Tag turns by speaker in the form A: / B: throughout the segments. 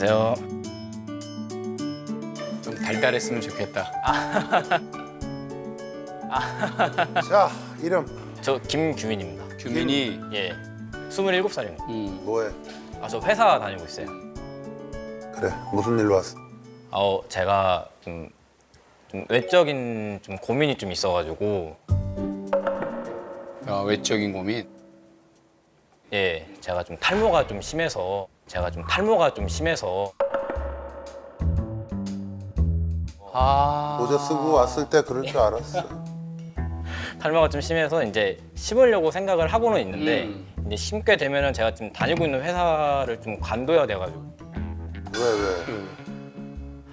A: 안녕하세요.
B: 좀 달달했으면 좋겠다.
C: 자 이름
A: 저 김규민입니다.
B: 규민이
A: 예. 27살입니다.
B: 음,
C: 뭐해?
A: 아, 저 회사 다니고 있어요.
C: 그래 무슨 일로 왔어?
A: 아, 어, 제가 좀, 좀 외적인 좀 고민이 좀 있어가지고
B: 야, 외적인 고민.
A: 예, 제가 좀 탈모가 좀 심해서 제가 좀 탈모가 좀 심해서
B: 아.
C: 모자 쓰고 왔을 때 그럴 줄 알았어.
A: 탈모가 좀 심해서 이제 심으려고 생각을 하고는 있는데
B: 음.
A: 이제 심게 되면은 제가 지금 다니고 있는 회사를 좀 관둬야 돼가지고
C: 왜 왜?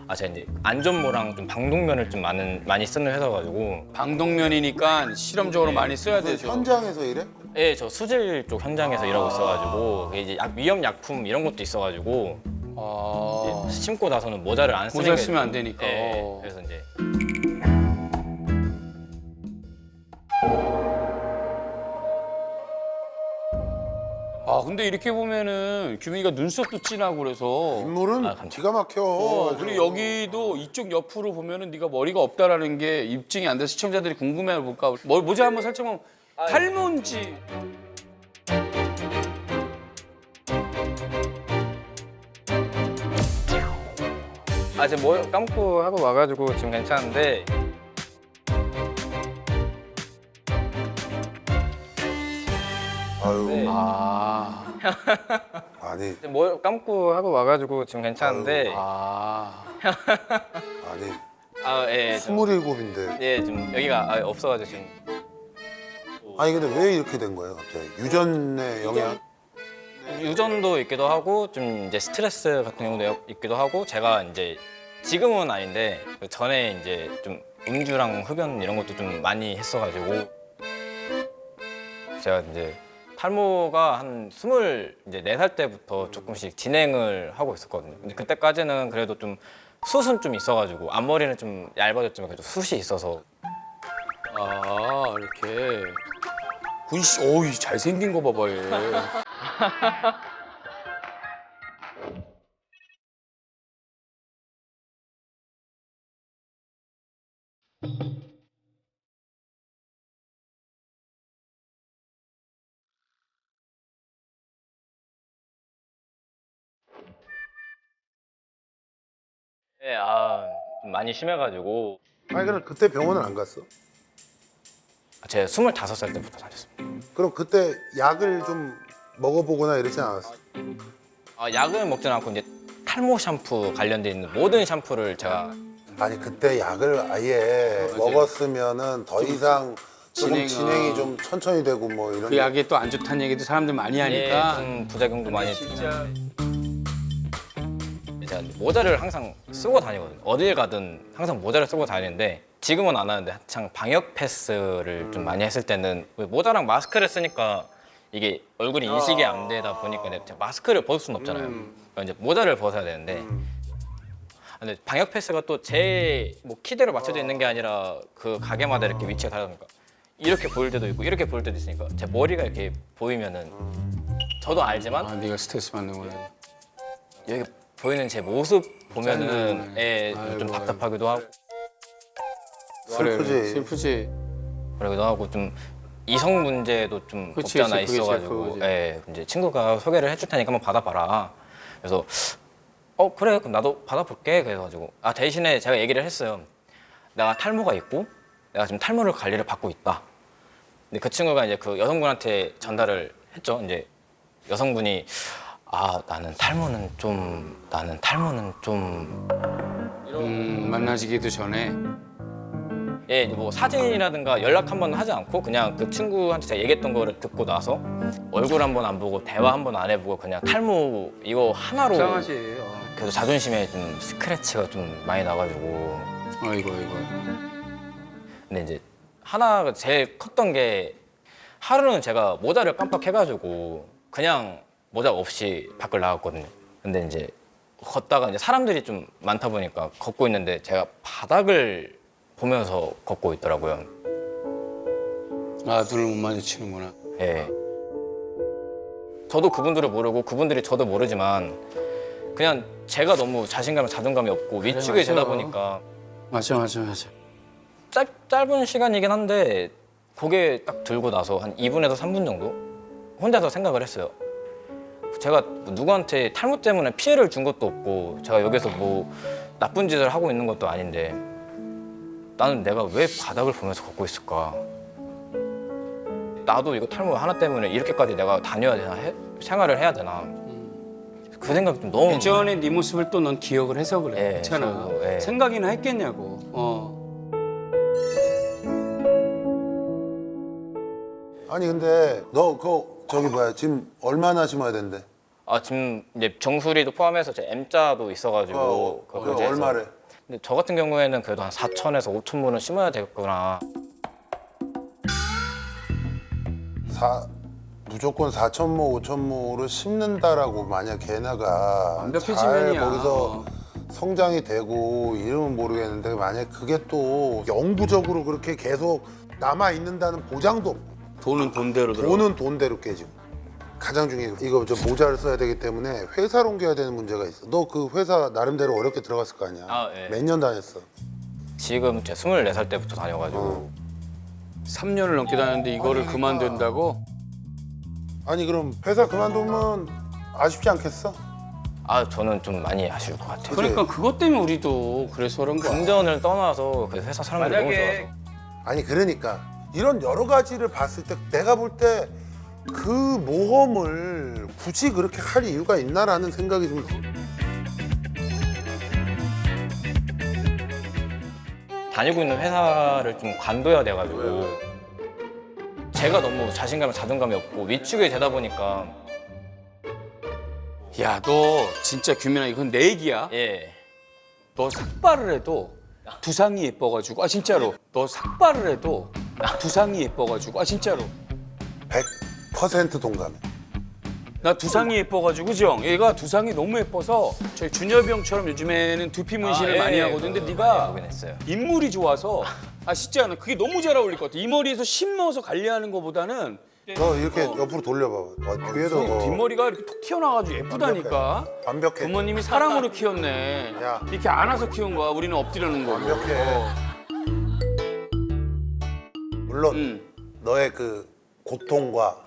A: 아 제가 이제 안전모랑 좀 방독면을 좀 많은 많이 쓰는 회사가지고
B: 방독면이니까 실험적으로 많이 써야
C: 무슨
B: 되죠.
C: 현장에서 일해?
A: 예, 저 수질 쪽 현장에서 일하고 있어가지고 그게 이제 약, 위험 약품 이런 것도 있어가지고
B: 아.
A: 심고 나서는 모자를 안 쓰는
B: 모자
A: 게
B: 쓰면 안
A: 좀-
B: 되니까.
A: 예, 그래서 이제
B: 아, 근데 이렇게 보면은 규민이가 눈썹도 진하고 그래서.
C: 인물은
A: 아, 감사합니다.
C: 기가 막혀.
B: 어. 그리고 여기도 이쪽 옆으로 보면은 네가 머리가 없다라는 게 입증이 안 돼서 시청자들이 궁금해할 볼까. 뭐, 모자 한번 살짝만 탈모인지.
A: 아 지금 뭐 감고 하고 와가지고 지금 괜찮은데
C: 아유
A: 네.
B: 아.
C: 아니
A: 지금 뭐 감고 하고 와가지고 지금 괜찮은데
B: 아.
C: 아니
A: 아예
C: 스물일곱인데.
A: 예, 좀 여기가 아예 없어가지고 지금
C: 아니 근데 왜 이렇게 된 거예요 갑자기? 유전의 영향?
A: 유전도 있기도 하고 좀 이제 스트레스 같은 경우도 있기도 하고 제가 이제 지금은 아닌데 그 전에 이제 좀 음주랑 흡연 이런 것도 좀 많이 했어가지고 제가 이제 탈모가 한 스물 이제 네 살 때부터 조금씩 진행을 하고 있었거든요. 근데 그때까지는 그래도 좀 숱은 좀 있어가지고 앞머리는 좀 얇아졌지만 그래도 숱이 있어서
B: 아, 이렇게. 군씨, 어이, 잘생긴 거 봐봐, 얘.
A: 예, 아, 좀 많이 심해가지고
C: 아니 그럼 그때 병원을 안 갔어?
A: 제가 스물다섯 살 때부터 다녔습니다.
C: 그럼 그때 약을 좀 먹어보거나 이러지 않았어?
A: 아, 약을 먹진 않고 이제 탈모 샴푸 관련돼 있는 모든 샴푸를 제가
C: 아니 그때 약을 아예 먹었으면은 더 이상 조금
B: 진행은-
C: 진행이 좀 천천히 되고 뭐 이런.
B: 그 약이 또 안 좋다는 얘기도 사람들 많이
A: 예,
B: 하니까.
A: 좀 부작용도 많이
B: 진짜.
A: 제가 모자를 항상 쓰고 다니거든요. 어딜 가든 항상 모자를 쓰고 다니는데 지금은 안 하는데 한창 방역 패스를 좀 많이 했을 때는 왜 모자랑 마스크를 쓰니까 이게 얼굴이 인식이 안 되다 보니까 마스크를 벗을 수는 없잖아요. 그러니까 이제 모자를 벗어야 되는데 근데 방역 패스가 또 제 뭐 키대로 맞춰져 있는 게 아니라 그 가게마다 이렇게 위치가 다르니까 이렇게 보일 때도 있고 이렇게 보일 때도 있으니까 제 머리가 이렇게 보이면은 저도 알지만
B: 아, 네가 스트레스 받는구나.
A: 여기 보이는 제 모습 보면은
B: 짜증나네.
A: 예, 좀
B: 아이고,
A: 답답하기도 하고
C: 슬프지.
B: 슬프지.
A: 그러기도 하고 좀 이성 문제도 좀
B: 그치,
A: 없지 않아
B: 그치, 그게 제일
A: 있어가지고
B: 그거지.
A: 예, 이제 친구가 소개를 해줄 테니까 한번 받아봐라. 그래서 어 그래 그럼 나도 받아볼게 그래가지고 아 대신에 제가 얘기를 했어요. 내가 탈모가 있고 내가 지금 탈모를 관리를 받고 있다. 근데 그 친구가 이제 그 여성분한테 전달을 했죠. 이제 여성분이 아 나는 탈모는 좀 나는 탈모는 좀
B: 음, 만나지기도 전에.
A: 예, 뭐 사진이라든가 연락 한 번 하지 않고 그냥 그 친구한테 제가 얘기했던 거를 듣고 나서 얼굴 한 번 안 보고 대화 한 번 안 해보고 그냥 탈모 이거 하나로
B: 이상하지. 어.
A: 그래도 자존심에 좀 스크래치가 좀 많이 나가지고
B: 아이고, 아이고.
A: 근데 이제 하나가 제일 컸던 게 하루는 제가 모자를 깜빡해가지고 그냥 모자 없이 밖을 나갔거든요. 근데 이제 걷다가 이제 사람들이 좀 많다 보니까 걷고 있는데 제가 바닥을 보면서 걷고 있더라고요.
B: 아, 눈을 못 마주치는구나.
A: 예. 저도 그분들을 모르고 그분들이 저도 모르지만 그냥 제가 너무 자신감, 자존감이 없고 위축이
B: 맞아요.
A: 되다 보니까
B: 맞아 맞아 맞아.
A: 짧, 짧은 시간이긴 한데 고개 딱 들고 나서 한 2분에서 3분 정도 혼자서 생각을 했어요. 제가 뭐 누구한테 탈모 때문에 피해를 준 것도 없고 제가 여기서 뭐 나쁜 짓을 하고 있는 것도 아닌데 나는 내가 왜 바닥을 보면서 걷고 있을까? 나도 이거 탈모 하나 때문에 이렇게까지 내가 다녀야 되나? 해- 생활을 해야 되나? 그 생각이 좀 너무
B: 예전에 네 모습을 또 넌 기억을 해서 그래.
A: 예,
B: 괜찮아.
A: 그래서, 예.
B: 생각이나 했겠냐고. 어.
C: 아니 근데 너그 저기 뭐야 지금 얼마나 심어야 된대?
A: 아 지금 이제 정수리도 포함해서 제 M자도 있어가지고
C: 어,
A: 그거
C: 그거
A: 이제 해서
C: 얼마래?
A: 근데 저 같은 경우에는 그래도 한 4천에서 5천 문은 심어야 되겠구나.
C: 사 무조건 4천모 5천모를 심는다라고 만약 걔네가 잘
B: 완벽해지면이야.
C: 거기서 성장이 되고 이름은 모르겠는데 만약 그게 또 영구적으로 그렇게 계속 남아 있는다는 보장도 없고
B: 돈은 돈대로 들어.
C: 돈은 돈대로 깨지고 가장 중요한 거, 이거 저 모자를 써야 되기 때문에 회사를 옮겨야 되는 문제가 있어. 너 그 회사 나름대로 어렵게 들어갔을 거 아니야.
A: 아, 예.
C: 몇 년 다녔어?
A: 지금 제가 24살 때부터 다녀가지고
C: 어.
B: 3년을 넘게 다녔는데 이거를
C: 아니,
B: 그만둔다고?
C: 아니 그럼 회사 그만두면 아쉽지 않겠어?
A: 아 저는 좀 많이 아쉬울 것 같아요.
B: 그러니까 그것 때문에 우리도 그래서 그런 거야.
A: 금전을 떠나서 그 회사 사람들이 너무 좋아서
C: 아니 그러니까 이런 여러 가지를 봤을 때 내가 볼 때 그 모험을 굳이 그렇게 할 이유가 있나라는 생각이 좀 들어.
A: 다니고 있는 회사를 좀 관둬야 돼가지고 제가 너무 자신감, 자존감이 없고 위축이 되다 보니까
B: 야, 너 진짜 규민아 이건 내 얘기야.
A: 예
B: 너 삭발을 해도 두상이 예뻐가지고 아 진짜로 너 삭발을 해도 두상이 예뻐가지고 아 진짜로
C: 100% 동감해.
B: 나 두상이 예뻐가지고 그죠? 얘가 두상이 너무 예뻐서 저희 준엽이 형처럼 요즘에는 두피 문신을
A: 아, 예,
B: 많이
A: 예,
B: 하거든 근데
A: 그거
B: 네가
A: 했어요.
B: 인물이 좋아서 아 진짜 나 그게 너무 잘 어울릴 것 같아 이 머리에서 심 넣어서 관리하는 것보다는
C: 너 이렇게 옆으로 돌려봐봐. 어, 뒤에도
B: 형
C: 어,
B: 뒷머리가 이렇게 톡 튀어나와가지고 예쁘다니까
C: 완벽해.
B: 부모님이 사랑으로 키웠네
C: 야.
B: 이렇게 안아서 키운 거야 우리는 엎드려는 거고
C: 완벽해.
B: 어.
C: 물론
B: 음.
C: 너의 그 고통과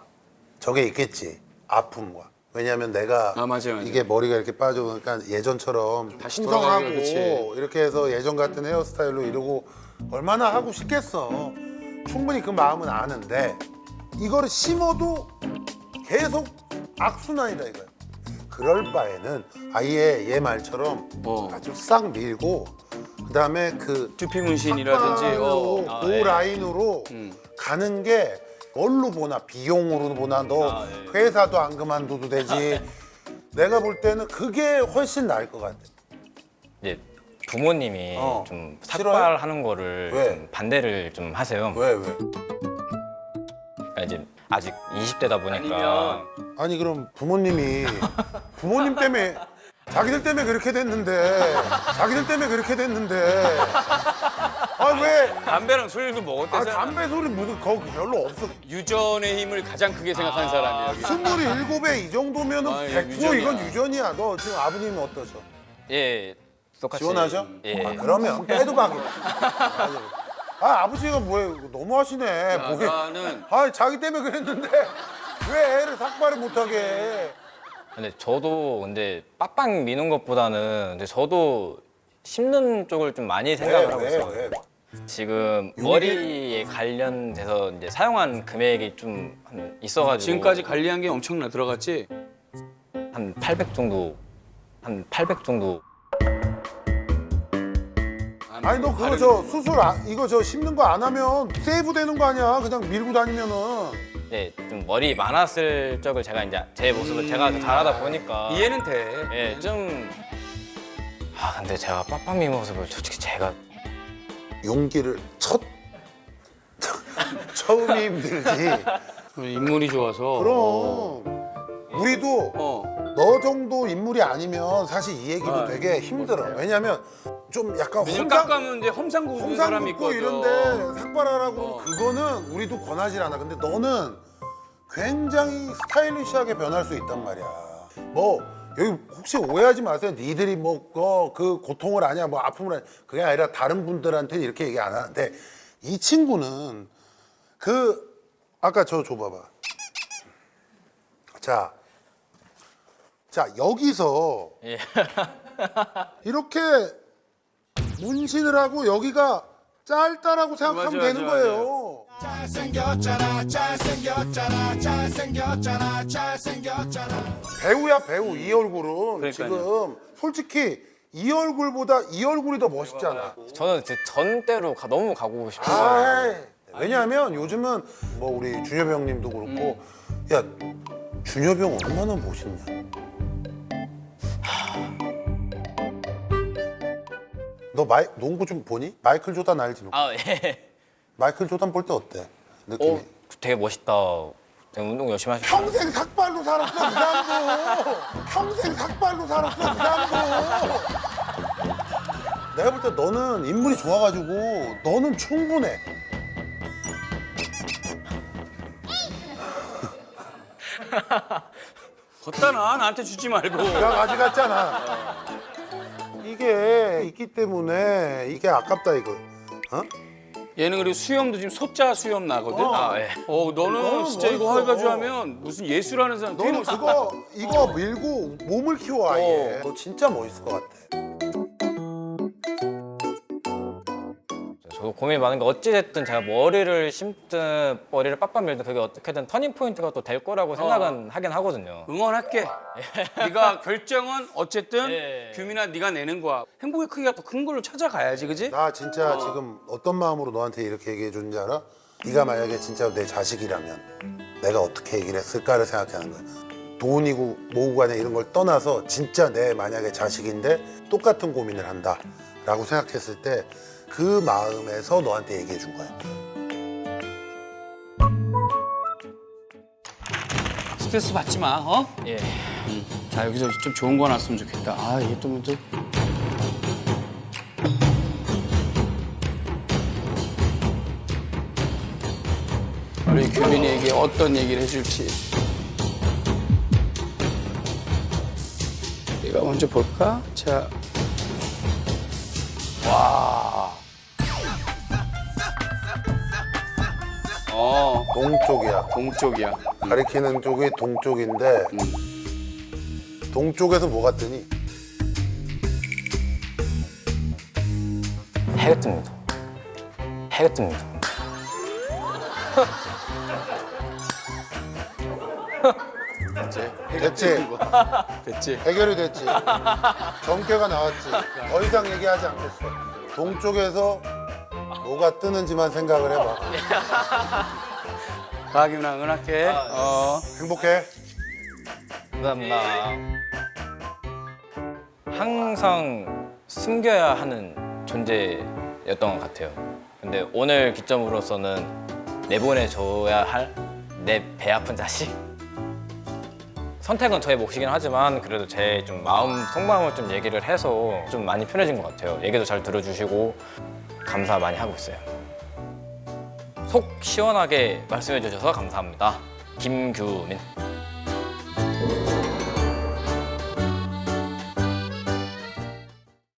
C: 저게 있겠지. 아픔과. 왜냐하면 내가
B: 아, 맞아요, 맞아요.
C: 이게 머리가 이렇게 빠져보니까 예전처럼
B: 다시
C: 풍성하고
B: 돌아가기가 그치.
C: 이렇게 해서 예전 같은 헤어스타일로 이러고 얼마나 하고 싶겠어. 충분히 그 마음은 아는데 이거를 심어도 계속 악순환이다 이거야. 그럴 바에는 아예 얘 말처럼
B: 어.
C: 아주 싹 밀고 그다음에 그
B: 두피 문신이라든지 어.
A: 아,
C: 그
A: 예.
C: 라인으로
B: 음.
C: 가는 게 뭘로 보나 비용으로 보나 너
A: 아, 예.
C: 회사도 안 그만둬도 되지 내가 볼 때는 그게 훨씬 나을 것 같아
A: 이제 부모님이
C: 어.
A: 좀
C: 싫어요?
A: 삭발하는 거를
C: 왜?
A: 좀 반대를 좀 하세요.
C: 왜 왜?
A: 그러니까 이제 아직 20대다 보니까
B: 아니면
C: 아니 그럼 부모님이 부모님 때문에 자기들 때문에 그렇게 됐는데 자기들 때문에 그렇게 됐는데 아 왜?
B: 담배랑 술도
C: 아
B: 먹었대잖아
C: 담배 소리 무슨 거 별로 없어
B: 유전의 힘을 가장 크게 생각하는 사람이야 여기.
C: 스물일곱에 이 정도면은
B: 아,
C: 100%
B: 유전이야.
C: 이건 유전이야 너 지금 아버님은 어떠셔?
A: 예 똑같이
C: 지원하죠?
A: 예.
C: 아, 그러면 빼도 박이다. 아, 아버지가 뭐해? 너무 하시네. 뭐해?
B: 나는
C: 아, 자기 때문에 그랬는데 왜 애를 삭발을 못하게 해?
A: 근데 저도 근데 빡빡 미는 것보다는 근데 저도 심는 쪽을 좀 많이 생각을 하고 있어요.
C: 왜?
A: 지금? 머리에 관련돼서 이제 사용한 금액이 좀한 있어가지고
B: 지금까지 관리한 게 엄청나 들어갔지?
A: 한 800 정도 한 800 정도.
C: 아니 너 그거 저 수술 안, 이거 저 심는 거 안 하면 세이브 되는 거 아니야? 그냥 밀고 다니면은.
A: 네, 좀 머리 많았을 적을 제가 이제 제 모습을 제가 잘하다 보니까.
B: 이해는 돼.
A: 예, 좀. 아, 근데 제가 빡빡미 모습을 솔직히 제가
C: 용기를 첫 처음이 힘들지.
B: 인물이 좋아서
C: 그럼 우리도
B: 어
C: 너 정도 인물이 아니면 사실 이 얘기도
B: 아,
C: 되게 힘들어. 왜냐면 좀 약간
B: 왜냐면 이제 험상
C: 홍상
B: 사람이
C: 묻고
B: 있거든
C: 이런데 삭발하라고
B: 어.
C: 그거는 우리도 권하지 않아. 근데 너는 굉장히 스타일리시하게 변할 수 있단 말이야. 뭐 여기 혹시 오해하지 마세요. 니들이 뭐그 고통을 아냐, 뭐 아픔을 아냐. 그게 아니라 다른 분들한테는 이렇게 얘기 안 하는데 이 친구는 그 아까 저 줘봐봐. 자, 자 여기서
A: 예.
C: 이렇게 문신을 하고 여기가 짧다라고 생각하면
B: 맞아,
C: 되는
B: 맞아,
C: 거예요. 배우야 배우 이 얼굴은
B: 그러니까요.
C: 지금 솔직히 이 얼굴보다 이 얼굴이 더 멋있잖아.
A: 저는 제 전대로 가- 너무 가고 싶어요.
C: 아, 왜냐하면 요즘은 뭐 우리 준엽이 형님도 그렇고 야 준엽이 형 얼마나 멋있냐. 너 마이 농구 좀 보니? 마이클 조단 알지? 너?
A: 아 예.
C: 마이클 조단 볼 때 어때? 느낌이?
A: 어 되게 멋있다. 되게 운동 열심히 하시고.
C: 평생 삭발로 살았어 이 사람도 평생 삭발로 살았어 이 사람도 내가 볼 때 너는 인물이 좋아가지고 너는 충분해
B: 걷다 놔 나한테 주지 말고.
C: 내가 가져갔잖아 이게 있기 때문에 이게 아깝다 이거 어?
B: 얘는 그리고 수염도 지금 소자 수염 나거든.
A: 아 예.
B: 어 너는 진짜 이거
C: 멋있어.
B: 해가지고 하면 무슨 예술하는 사람 되게
C: 너는
B: 멋있어.
C: 그거 이거 밀고 몸을 키워 아예 너 진짜 멋있을 것 같아
A: 고민이 많은 게 어찌됐든 제가 머리를 심든 머리를 빡빡 밀든 그게 어떻게든 터닝 포인트가 또 될 거라고 생각은 하긴 하거든요.
B: 응원할게. 네가 결정은 어쨌든
A: 예.
B: 규민아 네가 내는 거야. 행복의 크기가 더 큰 걸로 찾아가야지, 그지?
C: 나 진짜 지금 어떤 마음으로 너한테 이렇게 얘기해 주는지 알아? 네가 만약에 진짜 내 자식이라면 내가 어떻게 얘기를 했을까를 생각하는 거야. 돈이고 뭐고 간에 이런 걸 떠나서 진짜 내 만약에 자식인데 똑같은 고민을 한다라고 생각했을 때 그 마음에서 너한테 얘기해 준 거야.
B: 스트레스 받지 마, 어?
A: 예.
B: 자 여기서 좀 좋은 거 나왔으면 좋겠다. 아 이게 또 또. 우리 규민이에게 어떤 얘기를 해줄지. 내가 먼저 볼까? 자. 와. 어,
C: 동쪽이야.
B: 동쪽이야.
C: 가리키는 쪽이 동쪽인데 동쪽에서 뭐가 뜨니?
A: 해가 뜹니다. 해가 뜹니다.
B: 됐지?
C: 됐지?
B: 됐지?
C: 해결이 됐지. 정쾌가 나왔지. 더 이상 얘기하지 않겠어. 동쪽에서 뭐가 뜨는지만 생각을 해봐.
B: 가기나 응원할게. 어.
C: 행복해.
A: 감사합니다. 항상 숨겨야 하는 존재였던 것 같아요. 근데 오늘 기점으로서는 내보내줘야 할 내 배 아픈 자식? 선택은 저의 몫이긴 하지만 그래도 제 좀 마음 속마음을 좀 얘기를 해서 좀 많이 편해진 것 같아요. 얘기도 잘 들어주시고 감사 많이 하고 있어요. 속 시원하게 말씀해 주셔서 감사합니다. 김규민.